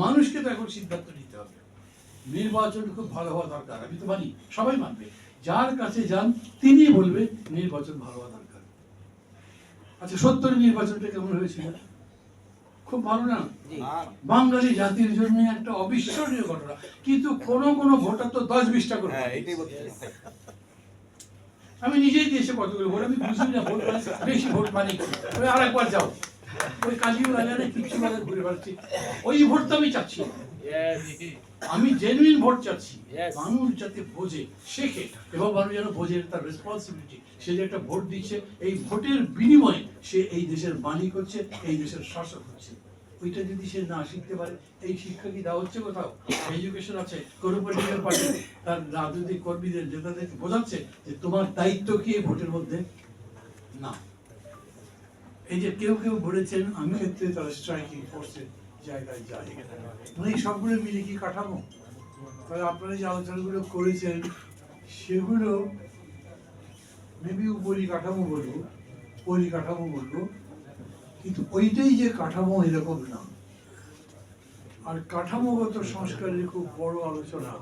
মানুষকে তো এখন সিদ্ধান্ত নিতে হবে। নির্বাচন খুব ভালো হওয়া দরকার আমি তো মানি সবাই মানবে। যার কাছে যান তিনি বলবে নির্বাচন ভালো হওয়া দরকার। আচ্ছা সত্তরের নির্বাচনটা কেমন হয়েছিল? খুব ভালো না? বাঙালি জাতির জন্য একটা অবিস্মরণীয় ঘটনা। কিন্তু কোন কোন ভোটার তো দশ বিশটা করে হ্যাঁ আমি নিজেই দিয়েছি কতগুলো ভোট আমি বুঝি না ভোট মানে বেশি ভোট মানে কি। ওই আরেকবার যাও। ওই কিছু ঘুরে বেড়াচ্ছি। ওই ভোট তো আমি চাচ্ছি আমি জেনুইন ভোট চাচ্ছি। মানুষ যাতে বোঝে শেখে এবং মানুষ যেন বোঝে তার রেসপন্সিবিলিটি সে যে একটা ভোট দিচ্ছে এই ভোটের বিনিময়ে সে এই দেশের মালিক হচ্ছে এই দেশের শাসক হচ্ছে। ওইটা যদি সে না শিখতে পারে এই শিক্ষা কি দেওয়া হচ্ছে কোথাও? এডুকেশন আছে কোনো পলিটিক্যাল পার্টি তার রাজনৈতিক কর্মীদের নেতাদেরকে বোঝাচ্ছে যে তোমার দায়িত্ব কি এই ভোটের মধ্যে? না। এই যে কেউ কেউ বলেছেন, আমি ক্ষেত্রে তারা স্ট্রাইকিং ফোর্সের জায়গায় যায় মানে সবগুলো মিলে কি কাঠামো? তাহলে আপনারা যে আলোচনাগুলো করেছেন, সেগুলো মেবি পরিকাঠামো বলব পরিকাঠামো বলব, কিন্তু ওইটাই যে কাঠামো এরকম না। আর কাঠামোগত সংস্কারের খুব বড় আলোচনা।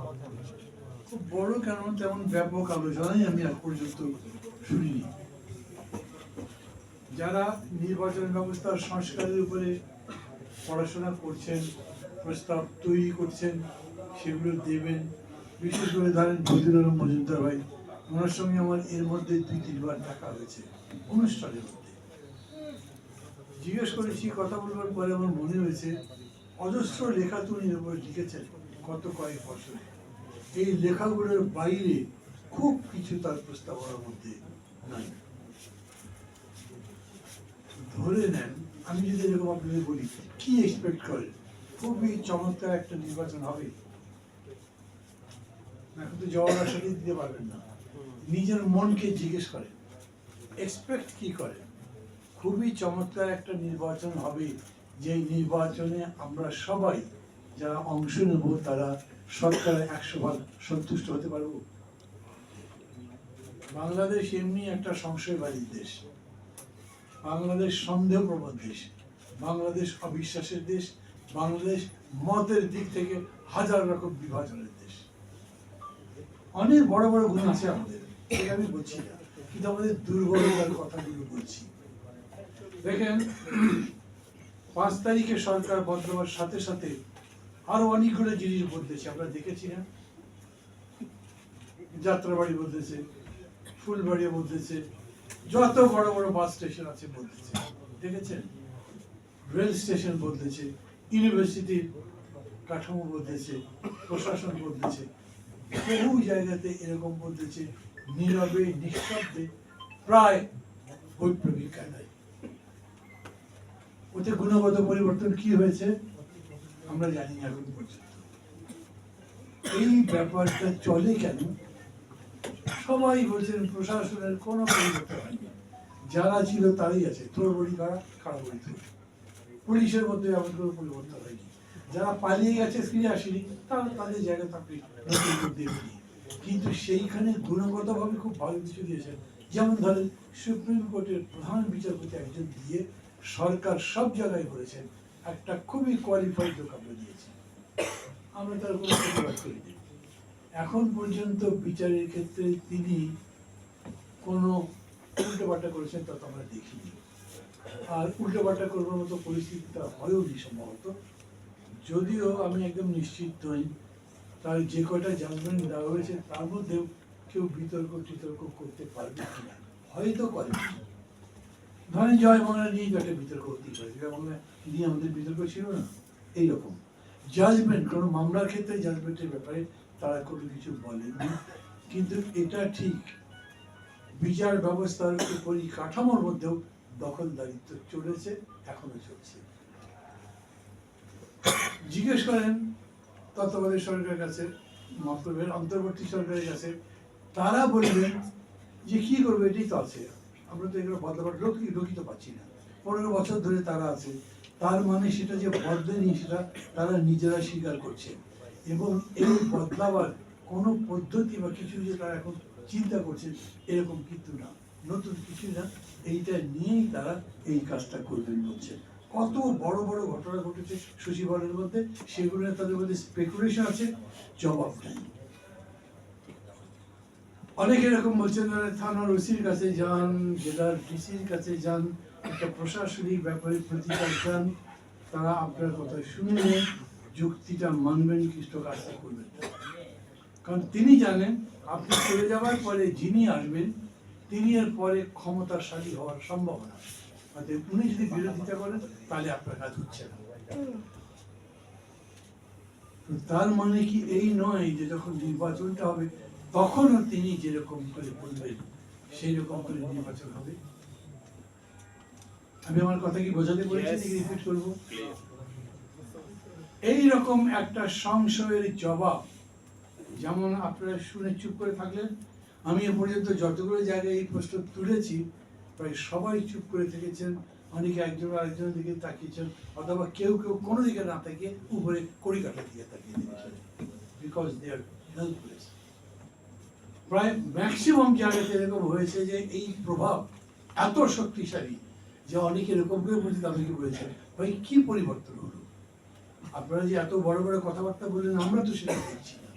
খুব বড় কেন, তেমন ব্যাপক আলোচনাই আমি আজ পর্যন্ত শুনিনি। যারা নির্বাচন ব্যবস্থার সংস্কারের উপরে পড়াশোনা করছেন, প্রস্তাব তৈরি করছেন, সেগুলো দেবেন। বিশেষ করে ধরেন আলম মজুমদার ভাই, ওনার সঙ্গে আমার এর মধ্যে দুই, তিনবার দেখা হয়েছে, অনুষ্ঠানের মধ্যে। জিজ্ঞেস করেছি, কথা বলবার পরে আমার মনে হয়েছে, অজস্র লেখা তো উনি এর উপরে লিখেছেন গত কয়েক বছরে। এই লেখাগুলোর বাইরে খুব কিছু তার প্রস্তাবনার মধ্যে নাই। ধরে নেন, আমি যদি এরকম আপনাদের বলি, কি এক্সপেক্ট করেন খুবই চমৎকার একটা নির্বাচন হবে। এখন তো জবাব আসলে দিতে পারবেন না। নিজের মনকে জিজ্ঞেস করেন এক্সপেক্ট কি করেন? খুবই চমৎকার একটা নির্বাচন হবে। যে নির্বাচনে আমরা সবাই যারা অংশ নেব, তারা সরকারের একশো ভাগ সন্তুষ্ট হতে পারব। বাংলাদেশ এমনি একটা সংশয়বাদী দেশ। বাংলাদেশ সন্দেহপ্রবণ দেশ, বাংলাদেশ অবিশ্বাসের দেশ, বাংলাদেশ মতের দিক থেকে হাজার রকম বিভাজনের দেশ। অনেক বড় বড় গুণ আছে আমাদের আমি বলছি না, কিন্তু আমাদের দুর্বলতার কথাগুলো বলছি। দেখেন, পাঁচ তারিখে সরকার বদলাবার সাথে সাথে আরও অনেকগুলো জিনিস বদলেছে, আমরা দেখেছি না? যাত্রাবাড়ি বদলেছে, ফুলবাড়ি বদলেছে যত বড় বড় বাস স্টেশন আছে বদলেছে দেখেছেন? রেল স্টেশন বদলেছে ইউনিভার্সিটির কাঠামো বদলেছে প্রশাসন বদলেছে বহু জায়গাতে এরকম বদলেছে নীরবে নিঃশব্দে প্রায় বৈপ্লবিক কায়দায়। ওতে গুণগত পরিবর্তন কি হয়েছে? আমরা জানি না এখন পর্যন্ত। এই ব্যাপারটা চলে কেন? সবাই বলছেন, প্রশাসনের কোনো পরিবর্তন হয়নি। যারা ছিল তারাই আছে তোর বড়ি কারা খারাপ বড়ি তোর পুলিশের মধ্যে এমন কোনো পরিবর্তন হয়নি। যারা পালিয়ে গেছে, ফিরে আসেনি, তারা তাদের জায়গা দিই। কিন্তু সেইখানে গুণগতভাবে খুব ভালো কিছু দিয়েছেন। যেমন ধরেন, সুপ্রিম কোর্টের প্রধান বিচারপতি একজন দিয়ে সরকার সব জায়গায় করেছেন, একটা খুবই কোয়ালিফাইড লোক আমরা দিয়েছি আমরা তার কোনো প্রতিবাদ করিনি এখন পর্যন্ত বিচারের ক্ষেত্রে তিনি কোনো উল্টোপাল্টা করেছেন তা তো আমরা দেখিনি। আর উল্টোপাল্টা করবার মতো পরিস্থিতিটা তার হয়েও নি সম্ভবত। যদিও আমি একদম নিশ্চিত নই, তার যে কয়টা জাজমেন্ট দেওয়া হয়েছে তার মধ্যেও কেউ বিতর্ক, টিতর্ক করতে পারবে কিনা, হয়তো করে। ধরেন জয় বাংলা নিয়েই তো একটা বিতর্ক হতেই পারে বাংলা নিয়ে আমাদের বিতর্ক ছিল না, এইরকম। জাজমেন্ট কোনো মামলার ক্ষেত্রে জাজমেন্টের ব্যাপারে তারা কোনো কিছু বলেননি। কিন্তু এটা ঠিক, বিচার ব্যবস্থার পরিকাঠামোর মধ্যেও দখলদারিত্ব চলেছে, এখনও চলছে। জিজ্ঞেস করেন তত্ত্বাবধায়ক সরকারের কাছে মন্তব্যের অন্তর্বর্তী সরকারের কাছে, তারা বলবেন যে কি করবে, এটাই তো আছে। আমরা তো এগুলো বদলাবার লোক, লোকই তো পাচ্ছি না। পনেরো বছর ধরে তারা আছে, তার মানে সেটা যে বদলেনি, সেটা তারা নিজেরা স্বীকার করছে এবং এই বদলাবার কোনো পদ্ধতি বা কিছু যে তারা এখন চিন্তা করছে, এরকম কিন্তু না। নতুন কিছু না, এইটা নিয়েই তারা এই কাজটা করবেন বলছে কত বড় বড় ঘটনা ঘটেছে সচিবালয়ের মধ্যে, সেগুলো তাদের মধ্যে স্পেকুলেশন আছে, জবাব নেই। অনেকে এরকম বলছেন থানার ওসির কাছে যান, জেলার ডিসির কাছে যান, একটা প্রশাসনিক ব্যাপারে প্রতিকার যান তারা আপনার কথা শুনলে যুক্তিটা মানবেন খ্রিস্ট কাজটা করবেন। কারণ তিনি জানেন, আপনি চলে যাওয়ার পরে যিনি আসবেন, তিনি এর পরে ক্ষমতাশালী হওয়ার সম্ভাবনা। অতএব উনি যদি বিরোধিতা করেন, তাহলে আপনার কাজ হচ্ছে না। তার মানে কি এই নয় যে যখন নির্বাচনটা হবে, তখনও তিনি যেরকম করে বলবেন সেই রকম করে নির্বাচন হবে? আমি আমার কথা কি বোঝাতে পেরেছি রিপিট করব? এই রকম একটা সংশয়ের জবাব, যেমন আপনারা শুনে চুপ করে থাকলেন, আমি এ পর্যন্ত যতগুলো জায়গায় এই প্রশ্ন তুলেছি, প্রায় সবাই চুপ করে থেকেছেন, অনেকে একজন আরেকজনের দিকে তাকিয়েছেন, অথবা কেউ কেউ কোনো দিকে না তাকিয়ে উপরে কড়িকাটার দিকে তাকিয়ে দিয়েছেন বিকজ দে আর হেল্পলেস প্রায় ম্যাক্সিমাম জায়গাতে এরকম হয়েছে যে এই প্রভাব এত শক্তিশালী যে অনেকে এরকম করে বলছে তাদেরকে বলেছে ভাই, কি পরিবর্তন হলো? আপনারা যে এত বড় বড় কথাবার্তা বললেন আমরা তো সেটা দেখছি না।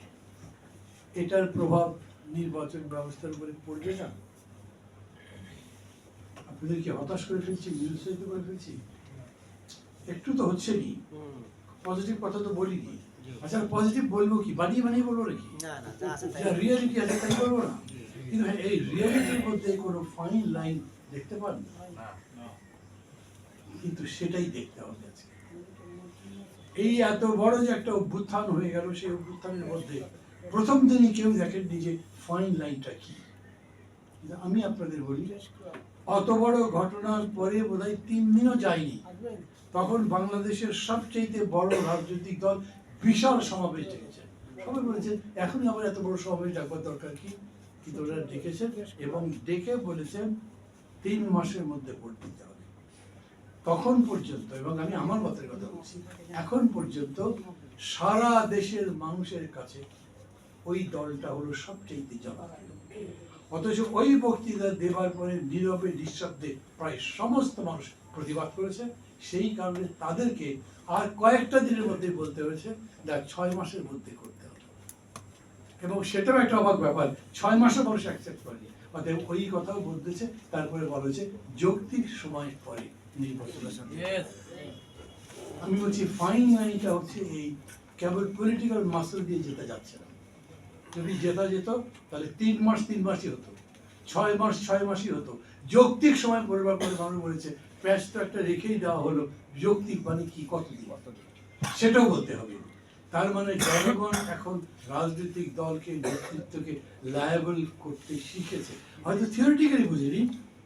এটার প্রভাব নির্বাচন ব্যবস্থার উপরে পড়বে না। আপনাদের কি হতাশ করে ফেলছি নিরুৎসাহিত করে ফেলছি। একটু তো হচ্ছেই পজিটিভ কথা তো বলিনি আচ্ছা পজিটিভ বলব কি? বানিয়ে বানিয়ে বলব নাকি? না না তা আছে তাই যা রিয়েলিটি আছে তাই বলব না? কিন্তু হ্যাঁ, এই রিয়ালিটির মধ্যে কোনো ফাইন লাইন দেখতে পান? কিন্তু সেটাই দেখতে হবে আজকে। এই এত বড় যে একটা অভ্যুত্থান হয়ে গেল, সেই অভ্যুত্থানের মধ্যে প্রথম দিনই কেউ দেখেননি যে ফাইন লাইনটা কি। আমি আপনাদের বলি, অত বড় ঘটনার পরে বোধহয় তিন দিনও যায়নি। তখন বাংলাদেশের সবচেয়ে বড় রাজনৈতিক দল বিশাল সমাবেশ ডেকেছে। সবাই বলেছেন এখনই আবার এত বড় সমাবেশ ডাকবার দরকার কি? কিন্তু ওরা ডেকেছেন এবং ডেকে বলেছেন, তিন মাসের মধ্যে ভোট দিতে হবে। তখন পর্যন্ত, এবং আমি আমার মতের কথা বলছি, এখন পর্যন্ত সারা দেশের মানুষের কাছে ওই দলটা হলো সবচেয়ে জনপ্রিয়। অথচ ওই বক্তৃতা দেবার পরে নীরবে নিঃশব্দে প্রায় সমস্ত মানুষ প্রতিবাদ করেছে। সেই কারণে তাদেরকে আর কয়েকটা দিনের মধ্যে বলতে হয়েছে যা ছয় মাসের মধ্যে করতে হবে। এবং সেটাও একটা অবাক ব্যাপার, ছয় মাসে মানুষ অ্যাকসেপ্ট করেনি। অতএব ওই কথাও বলতেছে, তারপরে বলা হয়েছে যৌক্তিক সময় পরে। আমি বলছি ফাইন লাইনটা হচ্ছে এই কেবল পলিটিক্যাল মাসল দিয়ে যেতে যাচ্ছে না। যদি জেতা যেত, তাহলে তিন মাস, তিন মাসই হতো। ছয় মাস, ছয় মাসই হতো। যৌক্তিক সময় পরিবার করে মানুষ বলেছে, প্যাচ তো একটা রেখেই দেওয়া হলো। যৌক্তিক মানে কি, কতদিন? সেটাও বলতে হবে। তার মানে জনগণ এখন রাজনৈতিক দলকে, নেতৃত্বকে লায়াবল করতে শিখেছে। হয়তো থিওরিটিক্যালি বুঝেনি,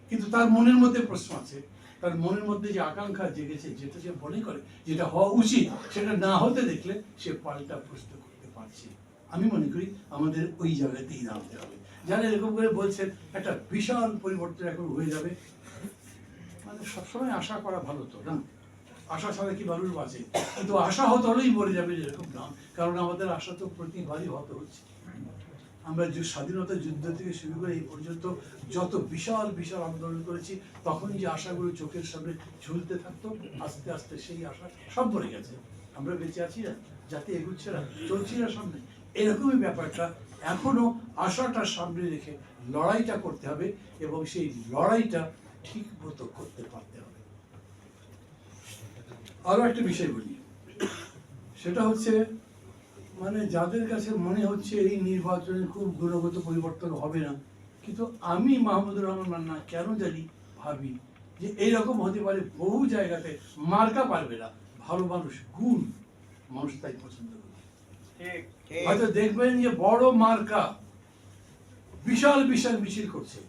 কিন্তু তার মনের মধ্যে প্রশ্ন আছে। তার মনের মধ্যে যে আকাঙ্ক্ষা জেগেছে, যেটা সে মনে করে, যেটা হওয়া উচিত, সেটা না হতে দেখলে সে পাল্টা প্রশ্ন করতে পারছে আমি মনে করি আমাদের ওই জায়গাতেই দাঁড়াতে হবে। যারা এরকম করে বলছেন, একটা বিশাল পরিবর্তন এখন হয়ে যাবে মানে সবসময় আশা করা ভালো তো, না? আশা ছাড়া কি মানুষ বাঁচে? কিন্তু আশা হতে হলেই মরে যাবে এরকম না কারণ আমাদের আশা তো প্রতিবারই হতে হচ্ছে। আমরা যে স্বাধীনতা যুদ্ধ থেকে শুরু করে এই পর্যন্ত যত বিশাল বিশাল আন্দোলন করেছি, তখনই যে আশাগুলো চোখের সামনে ঝুলতে থাকতো, আস্তে আস্তে সেই আশা সব মরে গেছে। আমরা বেঁচে আছি না যাতে এগুচ্ছে না, চলছি না সামনে। এরকমই ব্যাপারটা এখনও আশাটা সামনে রেখে লড়াইটা করতে হবে এবং সেই লড়াইটা ঠিক মতো করতে পারতে হবে। আরও একটা বিষয় বলি। সেটা হচ্ছে মানে যাদের কাছে মনে হচ্ছে এই নির্বাচনে খুব গুণগত পরিবর্তন হবে না কিন্তু আমি মাহমুদুর রহমান মান্না কেন জানি ভাবি যে এইরকম হতে পারে বহু জায়গাতে মার্কা পারবে না ভালো মানুষ গুণ মানুষ তাই পছন্দ করে। হয়তো দেখবেন যে বড় মার্কা বিশাল বিশাল মিছিল করছে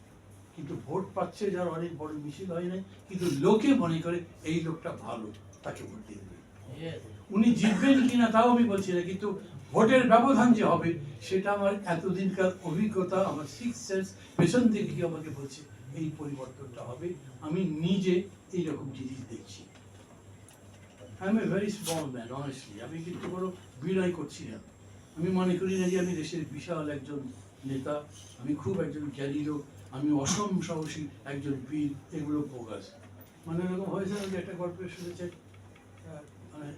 কিন্তু ভোট পাচ্ছে যার অনেক বড় মিছিল হয় নাই কিন্তু লোকে মনে করে এই লোকটা ভালো তাকে ভোট দিয়ে দেবে। উনি জিতবেন কিনা তাও আমি বলছি না, কিন্তু ভোটের ব্যবধান যে হবে, সেটা আমার এতদিনকার অভিজ্ঞতা, আমার সিক্স সেন্স পেছন থেকে কি আমাকে বলছে, এই পরিবর্তনটা হবে। আমি নিজে এইরকম জিনিস দেখছি। I am a very small man honestly আমি কিন্তু কোনো বিনয় করছি না। আমি মনে করি না যে আমি দেশের বিশাল একজন নেতা, আমি খুব একজন জ্ঞানী লোক, আমি অসম সাহসী একজন বীর, এগুলো প্রকাশ মানে এরকম হয়েছে যে একটা গল্পে শুনেছে মানে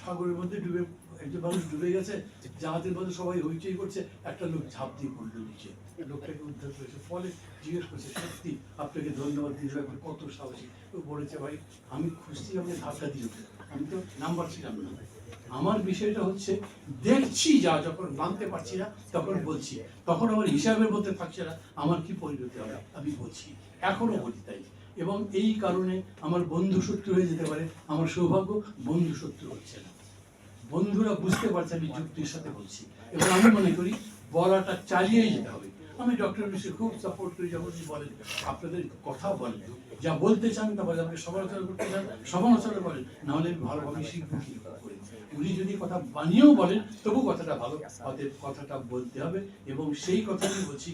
সাগরের মধ্যে ডুবে, একজন মানুষ ডুবে গেছে, জাহাজের মধ্যে সবাই হইচই করছে, একটা লোক ঝাঁপ দিয়ে পড়ল নিচে। লোকটাকে উদ্ধার করেছে, ফলে জিজ্ঞেস করছে, সত্যি আপনাকে ধন্যবাদ দিতে আপনি কত সাহসী? ও বলেছে, ভাই, আমি খুশি আমাকে ধাক্কা দিয়ে আমি তো নাম্বার ছিলাম না আমার বিষয়টা হচ্ছে, দেখছি যা, যখন মানতে পারছি না, তখন বলছি। তখন আমার হিসাবের মধ্যে থাকছে না, আমার কি পরিণতি হবে, আমি বলছি। এখনও বলি তাই। এবং এই কারণে আমার বন্ধু শত্রু হয়ে যেতে পারে। আমার সৌভাগ্য বন্ধু শত্রু হচ্ছে না। বন্ধুরা বুঝতে পারছে আমি যুক্তির সাথে বলছি। এবং আমি মনে করি, বলাটা চালিয়ে যেতে হবে। আমি ডক্টর মিশ্র খুব সাপোর্ট করি, যখন বলেন, আপনাদের কথা বলেন। যা বলতে চান তা বলে আপনি সমালোচনা করতে চান সমালোচনা করেন নাহলে আমি ভালোভাবে শিখব কি করে। উনি যদি কথা বানিয়েও বলেন, তবু কথাটা ভালো। অতএব কথাটা বলতে হবে এবং সেই কথা আমি বলছি